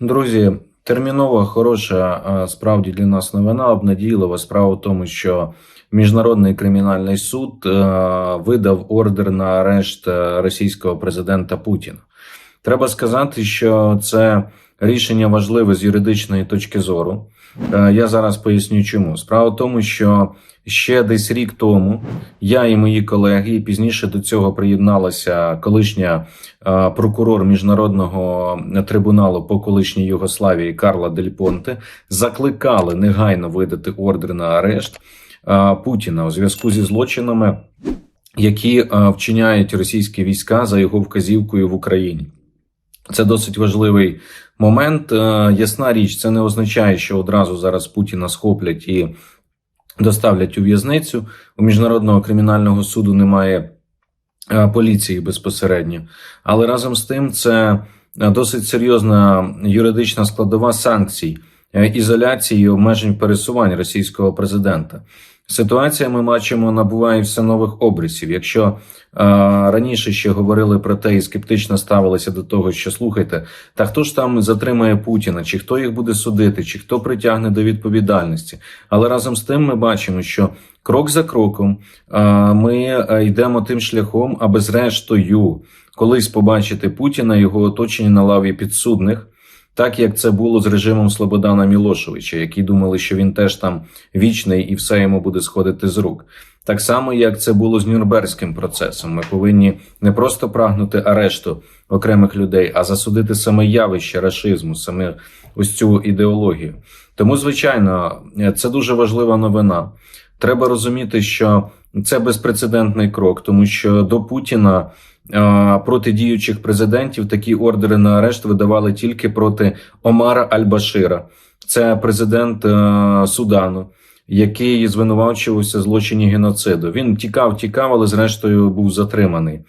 Друзі, термінова, хороша, справді для нас новина, обнадійлива. Справа в тому, що Міжнародний кримінальний суд е, видав ордер на арешт е, російського президента Путіна. Треба сказати, що це рішення важливе з юридичної точки зору. Е, Я зараз поясню, чому. Справа в тому, що ще десь рік тому я і мої колеги, і пізніше до цього приєдналася колишня е, прокурор міжнародного трибуналу по колишній Югославії Карла Дель Понте, закликали негайно видати ордер на арешт е, Путіна у зв'язку зі злочинами, які вчиняють російські війська за його вказівкою в Україні. Це досить важливий момент. Е, Ясна річ, це не означає, що одразу зараз Путіна схоплять і доставлять у в'язницю. У міжнародного кримінального суду немає е, поліції безпосередньо, але разом з тим це досить серйозна юридична складова санкцій, ізоляції і обмежень пересувань російського президента. Ситуація ми бачимо набуває все нових обрисів. Якщо е, раніше ще говорили про те і скептично ставилися до того, що слухайте, та хто ж там затримає Путіна, чи хто їх буде судити, чи хто притягне до відповідальності. Але разом з тим ми бачимо, що крок за кроком е, ми е, йдемо тим шляхом, аби зрештою колись побачити Путіна, його оточення на лаві підсудних. Так як це було з режимом Слободана Мілошевича, які думали, що він теж там вічний і все йому буде сходити з рук. Так само, як це було з Нюрнберзьким процесом. Ми повинні не просто прагнути арешту окремих людей, а засудити саме явище рашизму, саме ось цю ідеологію. Тому, звичайно, це дуже важлива новина. Треба розуміти, що це безпрецедентний крок, тому що до Путіна проти діючих президентів такі ордери на арешт видавали тільки проти Омара Аль-Башира. Це президент е, Судану, який звинувачувався в злочині геноциду. Він тікав, тікав, але зрештою був затриманий.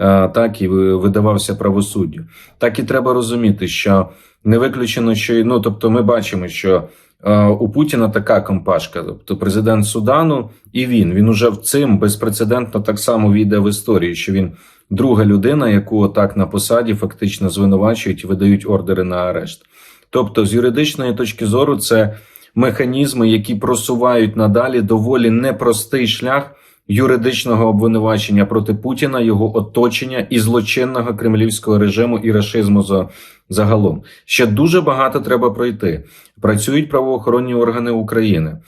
Е, Так і видавався правосуддю. Так і треба розуміти, що не виключено, що ну тобто, ми бачимо, що е, у Путіна така компашка, тобто президент Судану, і він. Він уже в цим безпрецедентно так само війде в історію, що він друга людина, яку отак на посаді фактично звинувачують і видають ордери на арешт. Тобто, з юридичної точки зору, це механізми, які просувають надалі доволі непростий шлях юридичного обвинувачення проти Путіна, його оточення і злочинного кремлівського режиму і рашизму за загалом. Ще дуже багато треба пройти. Працюють правоохоронні органи України,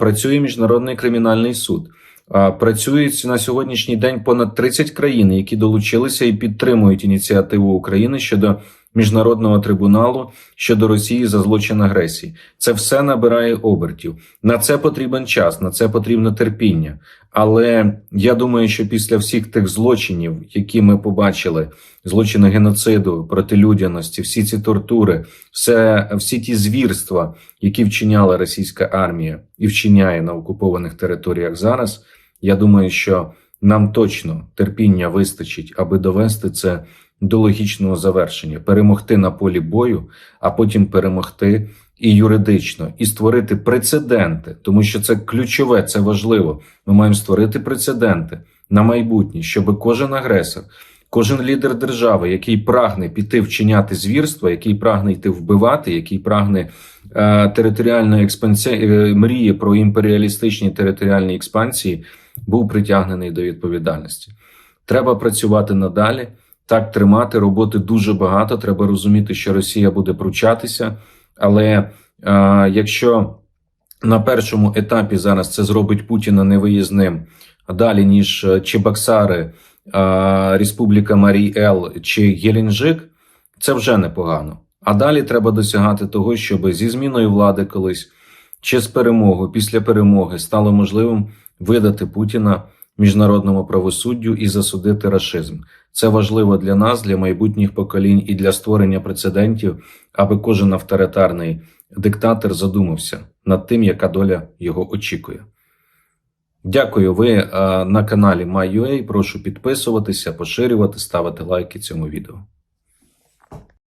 працює міжнародний кримінальний суд. Працюють на сьогоднішній день понад 30 країн, які долучилися і підтримують ініціативу України щодо міжнародного трибуналу щодо Росії за злочин агресії. Це все набирає обертів. На це потрібен час, на це потрібно терпіння. Але я думаю, що після всіх тих злочинів, які ми побачили, злочини геноциду, протилюдяності, всі ці тортури, все, всі ті звірства, які вчиняла російська армія і вчиняє на окупованих територіях зараз, я думаю, що нам точно терпіння вистачить, аби довести це до логічного завершення, перемогти на полі бою, а потім перемогти і юридично, і створити прецеденти, тому що це ключове, це важливо. Ми маємо створити прецеденти на майбутнє, щоб кожен агресор, кожен лідер держави, який прагне піти вчиняти звірства, який прагне йти вбивати, який прагне е, територіальної експансії, е, мріє про імперіалістичні територіальні експансії, був притягнений до відповідальності. Треба працювати надалі. Так, тримати роботи дуже багато. Треба розуміти, що Росія буде пручатися. Але е, якщо на першому етапі зараз це зробить Путіна невиїзним, а далі ніж е, Чебоксари, е, Республіка Марій Ел чи Геленджик, це вже непогано. А далі треба досягати того, щоб зі зміною влади колись чи з перемогою після перемоги стало можливим видати Путіна міжнародному правосуддю і засудити рашизм. Це важливо для нас, для майбутніх поколінь і для створення прецедентів, аби кожен авторитарний диктатор задумався над тим, яка доля його очікує. Дякую. Ви е, на каналі MyUA. Прошу підписуватися, поширювати, ставити лайки цьому відео.